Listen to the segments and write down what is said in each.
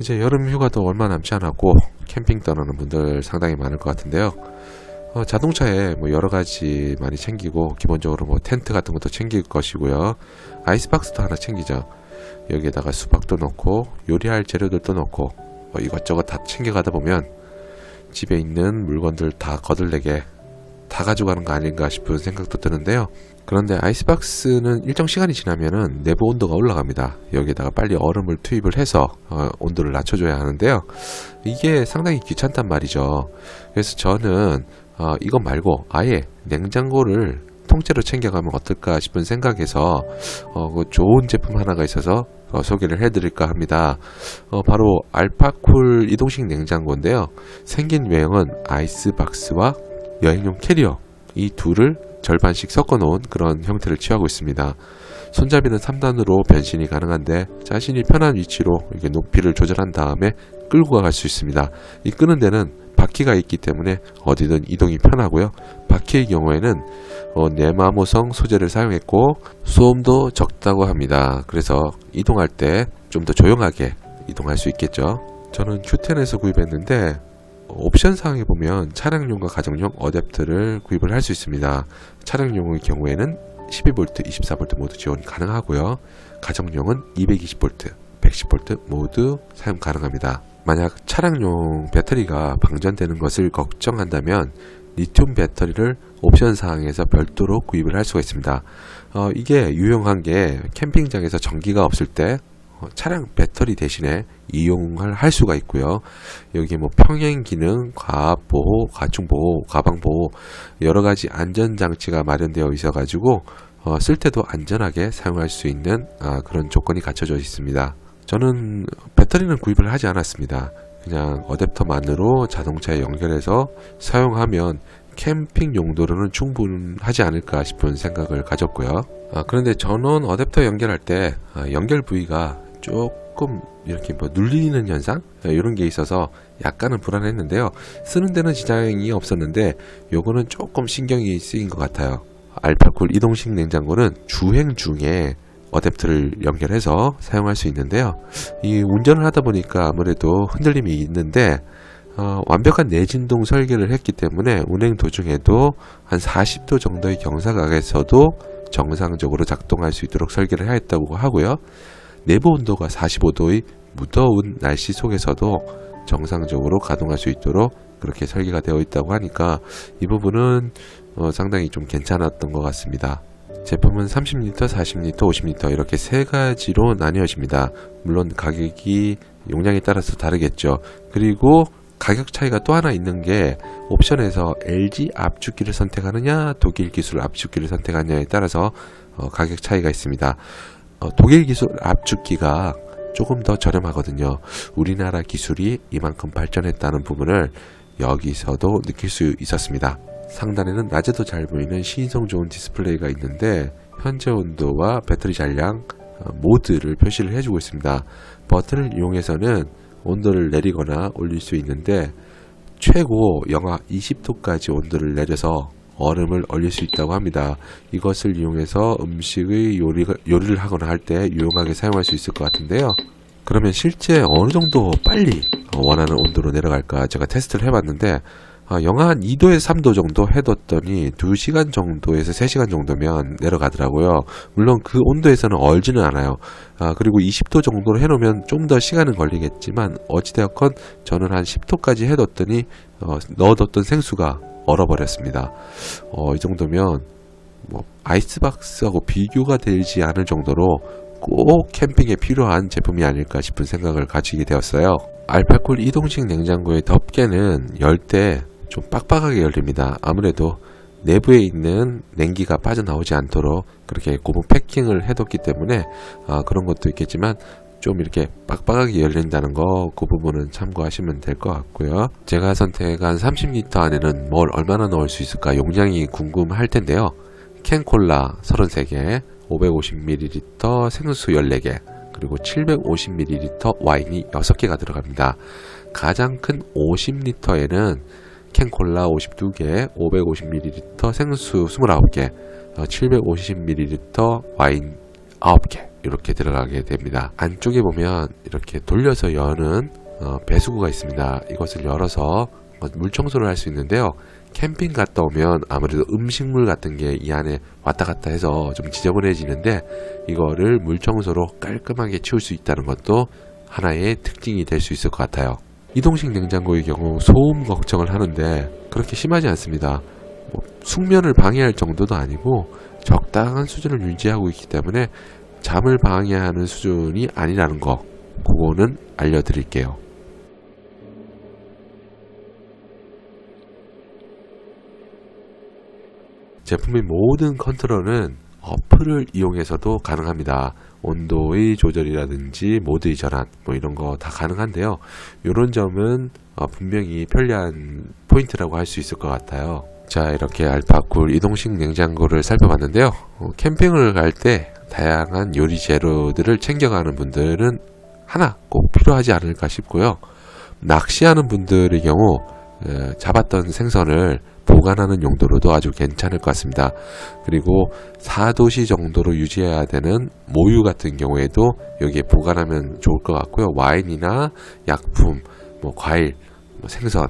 이제 여름 휴가도 얼마 남지 않았고 캠핑 떠나는 분들 상당히 많을 것 같은데요. 어, 자동차에 뭐 여러 가지 많이 챙기고 기본적으로 뭐 텐트 같은 것도 챙길 것이고요. 아이스박스도 하나 챙기죠. 여기에다가 수박도 넣고 요리할 재료들도 넣고 뭐 이것저것 다 챙겨가다 보면 집에 있는 물건들 다 거들내게 다 가져가는 거 아닌가 싶은 생각도 드는데요. 그런데 아이스박스는 일정 시간이 지나면은 내부 온도가 올라갑니다. 여기에다가 빨리 얼음을 투입을 해서 어, 온도를 낮춰줘야 하는데요. 이게 상당히 귀찮단 말이죠. 그래서 저는 어, 이거 말고 아예 냉장고를 통째로 챙겨가면 어떨까 싶은 생각에서 어, 그 좋은 제품 하나가 있어서 어, 소개를 해드릴까 합니다. 어, 바로 알파쿨 이동식 냉장고인데요. 생긴 외형은 아이스박스와 여행용 캐리어 이 둘을 절반씩 섞어 놓은 그런 형태를 취하고 있습니다. 손잡이는 3단으로 변신이 가능한데 자신이 편한 위치로 이렇게 높이를 조절한 다음에 끌고 갈 수 있습니다. 이 끄는 데는 바퀴가 있기 때문에 어디든 이동이 편하고요. 바퀴의 경우에는 어, 내마모성 소재를 사용했고 소음도 적다고 합니다. 그래서 이동할 때 좀 더 조용하게 이동할 수 있겠죠. 저는 Q10에서 구입했는데 옵션 사항에 보면 차량용과 가정용 어댑터를 구입을 할 수 있습니다. 차량용의 경우에는 12V, 24V 모두 지원이 가능하고요. 가정용은 220V, 110V 모두 사용 가능합니다. 만약 차량용 배터리가 방전되는 것을 걱정한다면 리튬 배터리를 옵션 사항에서 별도로 구입을 할 수가 있습니다. 어, 이게 유용한 게 캠핑장에서 전기가 없을 때 어, 차량 배터리 대신에 이용을 할 수가 있고요. 여기 뭐 평행 기능, 과압 보호, 과충 보호, 가방 보호 여러 가지 안전 장치가 마련되어 있어 가지고 어, 쓸 때도 안전하게 사용할 수 있는 아, 그런 조건이 갖춰져 있습니다. 저는 배터리는 구입을 하지 않았습니다. 그냥 어댑터만으로 자동차에 연결해서 사용하면 캠핑 용도로는 충분하지 않을까 싶은 생각을 가졌고요. 아, 그런데 전원 어댑터 연결할 때 아, 연결 부위가 조금 이렇게 뭐 눌리는 현상 이런 게 있어서 약간은 불안했는데요. 쓰는 데는 지장이 없었는데 요거는 조금 신경이 쓰인 것 같아요. 알파쿨 이동식 냉장고는 주행 중에 어댑터를 연결해서 사용할 수 있는데요. 이 운전을 하다 보니까 아무래도 흔들림이 있는데 어, 완벽한 내진동 설계를 했기 때문에 운행 도중에도 한 40도 정도의 경사각에서도 정상적으로 작동할 수 있도록 설계를 하였다고 하고요. 내부 온도가 45도의 무더운 날씨 속에서도 정상적으로 가동할 수 있도록 그렇게 설계가 되어 있다고 하니까 이 부분은 어, 상당히 좀 괜찮았던 것 같습니다. 제품은 30L, 40L, 50L 이렇게 세 가지로 나뉘어집니다. 물론 가격이 용량에 따라서 다르겠죠. 그리고 가격 차이가 또 하나 있는 게 옵션에서 LG 압축기를 선택하느냐 독일 기술 압축기를 선택하느냐에 따라서 어, 가격 차이가 있습니다. 어, 독일 기술 압축기가 조금 더 저렴하거든요. 우리나라 기술이 이만큼 발전했다는 부분을 여기서도 느낄 수 있었습니다. 상단에는 낮에도 잘 보이는 시인성 좋은 디스플레이가 있는데 현재 온도와 배터리 잔량 어, 모드를 표시를 해주고 있습니다. 버튼을 이용해서는 온도를 내리거나 올릴 수 있는데 최고 영하 20도까지 온도를 내려서 얼음을 얼릴 수 있다고 합니다. 이것을 이용해서 음식의 요리가, 요리를 하거나 할 때 유용하게 사용할 수 있을 것 같은데요. 그러면 실제 어느 정도 빨리 원하는 온도로 내려갈까 제가 테스트를 해봤는데 아, 영하 한 2도에서 3도 정도 해뒀더니 2시간 정도에서 3시간 정도면 내려가더라고요. 물론 그 온도에서는 얼지는 않아요. 아, 그리고 20도 정도로 해놓으면 좀 더 시간은 걸리겠지만 어찌되었건 저는 한 10도까지 해뒀더니 어, 넣어뒀던 생수가 얼어버렸습니다. 어, 이 정도면 뭐 아이스박스하고 비교가 되지 않을 정도로 꼭 캠핑에 필요한 제품이 아닐까 싶은 생각을 가지게 되었어요. 알파콜 이동식 냉장고의 덮개는 열 때 좀 빡빡하게 열립니다. 아무래도 내부에 있는 냉기가 빠져나오지 않도록 그렇게 고무 패킹을 해뒀기 때문에 아, 그런 것도 있겠지만 좀 이렇게 빡빡하게 열린다는 거 그 부분은 참고하시면 될 것 같고요. 제가 선택한 30L 안에는 뭘 얼마나 넣을 수 있을까 용량이 궁금할 텐데요. 캔콜라 33개, 550ml 생수 14개, 그리고 750ml 와인이 6개가 들어갑니다. 가장 큰 50리터에는 캔콜라 52개, 550ml 생수 29개, 어, 750ml 와인 9개 이렇게 들어가게 됩니다. 안쪽에 보면 이렇게 돌려서 여는 어, 배수구가 있습니다. 이것을 열어서 어, 물 청소를 할 수 있는데요. 캠핑 갔다 오면 아무래도 음식물 같은 게 이 안에 왔다 갔다 해서 좀 지저분해지는데 이거를 물 청소로 깔끔하게 치울 수 있다는 것도 하나의 특징이 될 수 있을 것 같아요. 이동식 냉장고의 경우 소음 걱정을 하는데 그렇게 심하지 않습니다. 뭐 숙면을 방해할 정도도 아니고 적당한 수준을 유지하고 있기 때문에 잠을 방해하는 수준이 아니라는 거 그거는 알려드릴게요. 제품의 모든 컨트롤은 어플을 이용해서도 가능합니다. 온도의 조절이라든지 모드의 전환 뭐 이런 거 다 가능한데요. 이런 점은 어, 분명히 편리한 포인트라고 할 수 있을 것 같아요. 자 이렇게 알파쿨 이동식 냉장고를 살펴봤는데요. 어, 캠핑을 갈 때 다양한 요리 재료들을 챙겨가는 분들은 하나 꼭 필요하지 않을까 싶고요. 낚시하는 분들의 경우 에, 잡았던 생선을 보관하는 용도로도 아주 괜찮을 것 같습니다. 그리고 4도시 정도로 유지해야 되는 모유 같은 경우에도 여기에 보관하면 좋을 것 같고요. 와인이나 약품, 뭐 과일, 뭐 생선,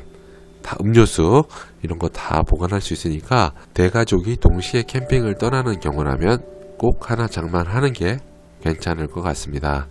다 음료수 이런 거 다 보관할 수 있으니까 대가족이 동시에 캠핑을 떠나는 경우라면 꼭 하나 장만하는 게 괜찮을 것 같습니다.